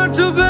কাটবে না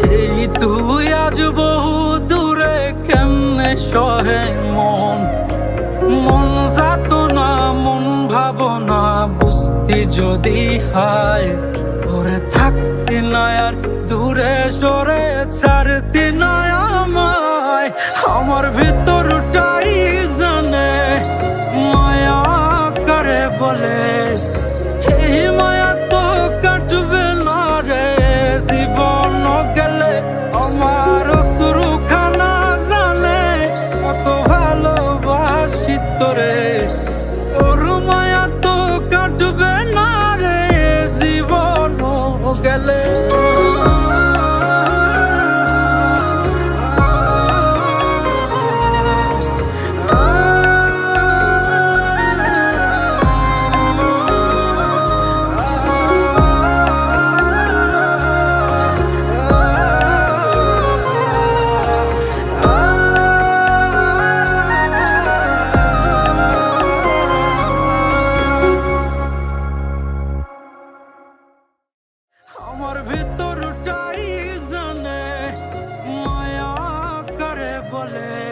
সেই তুই আজ বহু দূরে কেমনে সহে মন? মন যাত না মন ভাবনা, বুঝতি যদি হায় ওরে থাকতি না আর দূরে সরে ছাড়তি না আমায়। আমার ভিতরটাই জানে, মায়া করে বলে volver.